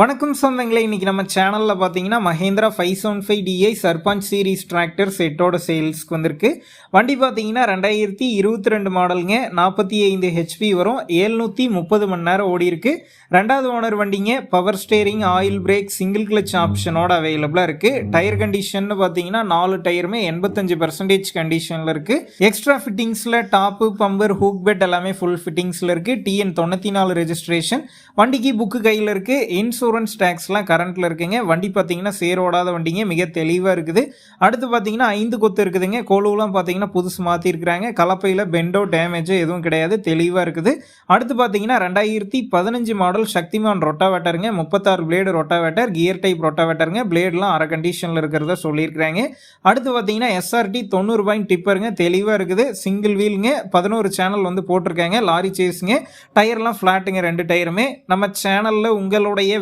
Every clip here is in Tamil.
வணக்கம் சொந்தங்களே இன்றைக்கி நம்ம சேனலில் பார்த்தீங்கன்னா Mahindra five seven five DI Sarpanch series tractor செட்டோட சேல்ஸ்க்கு வந்திருக்கு. வண்டி பார்த்தீங்கன்னா ரெண்டாயிரத்தி இருபத்தி ரெண்டு மாடலுங்க. நாற்பத்தி ஐந்து ஹெச்பி வரும். ஏழ்நூற்றி முப்பது மணி நேரம் ஓடி இருக்கு. ரெண்டாவது ஓனர் வண்டிங்க power steering oil brake single clutch ஆப்ஷனோட அவைலபிளாக இருக்குது டயர் கண்டிஷன் பார்த்தீங்கன்னா நாலு டயருமே எண்பத்தஞ்சு பர்சன்டேஜ் கண்டிஷனில் இருக்குது எக்ஸ்ட்ரா ஃபிட்டிங்ஸில் டாப்பு பம்பர் ஹூக் பெட் எல்லாமே ஃபுல் ஃபிட்டிங்ஸில் இருக்குது டிஎன் தொண்ணூற்றி நாலு ரெஜிஸ்ட்ரேஷன் வண்டிக்கு புக்கு கையில் இருக்குது இன்ஸ் இன்சூரன்ஸ் டேக்ஸ்லாம் கரண்ட்டில் இருக்குங்க. வண்டி பார்த்தீங்கன்னா சேரோடாத வண்டிங்க மிக தெளிவாக இருக்குது. அடுத்து பார்த்தீங்கன்னா ஐந்து கொத்து இருக்குதுங்க. கோலுவெலாம் பார்த்தீங்கன்னா புதுசு மாற்றிருக்கிறாங்க கலப்பையில் பெண்டோ டேமேஜோ எதுவும் கிடையாது. தெளிவாக இருக்குது. அடுத்து பார்த்தீங்கன்னா ரெண்டாயிரத்தி பதினஞ்சு மாடல் சக்திமான் ரொட்டாவேட்டருங்க முப்பத்தாறு பிளேடு ரொட்டாவேட்டர் கியர் டைப் ரொட்டாவேட்டருங்க பிளேட்லாம் அரை கண்டிஷனில் இருக்கிறத சொல்லியிருக்கிறாங்க. அடுத்து பார்த்தீங்கன்னா எஸ்ஆர்டி தொண்ணூறு பாயிண்ட் டிப்பருங்க தெளிவாக இருக்குது. சிங்கிள் வீலுங்க பதினோரு சேனல் வந்து போட்டிருக்காங்க. லாரி சேஸுங்க டயர்லாம் ஃப்ளாட்டுங்க ரெண்டு டயருமே நம்ம சேனலில் உங்களுடைய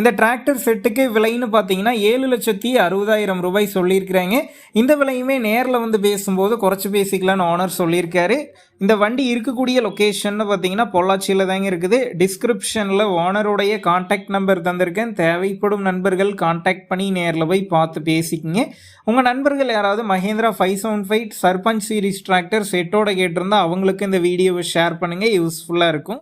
இந்த டிராக்டர் செட்டுக்கு விலைன்னு பார்த்தீங்கன்னா ஏழு லட்சத்தி அறுபதாயிரம் ரூபாய் சொல்லியிருக்கிறாங்க. இந்த விலையுமே நேரில் வந்து பேசும்போது குறைச்சி பேசிக்கலான்னு ஓனர் சொல்லியிருக்காரு. இந்த வண்டி இருக்கக்கூடிய லொக்கேஷன் பார்த்தீங்கன்னா பொள்ளாச்சியில் தாங்க இருக்குது. டிஸ்கிரிப்ஷனில் ஓனருடைய காண்டாக்ட் நம்பர் தந்திருக்கேன். தேவைப்படும் நண்பர்கள் காண்டாக்ட் பண்ணி நேரில் போய் பார்த்து பேசிக்கிங்க. உங்கள் நண்பர்கள் யாராவது Mahindra five seven five Sarpanch series tractor செட்டோட கேட்டிருந்தா அவங்களுக்கு இந்த வீடியோவை ஷேர் பண்ணுங்கள் யூஸ்ஃபுல்லாக இருக்கும்.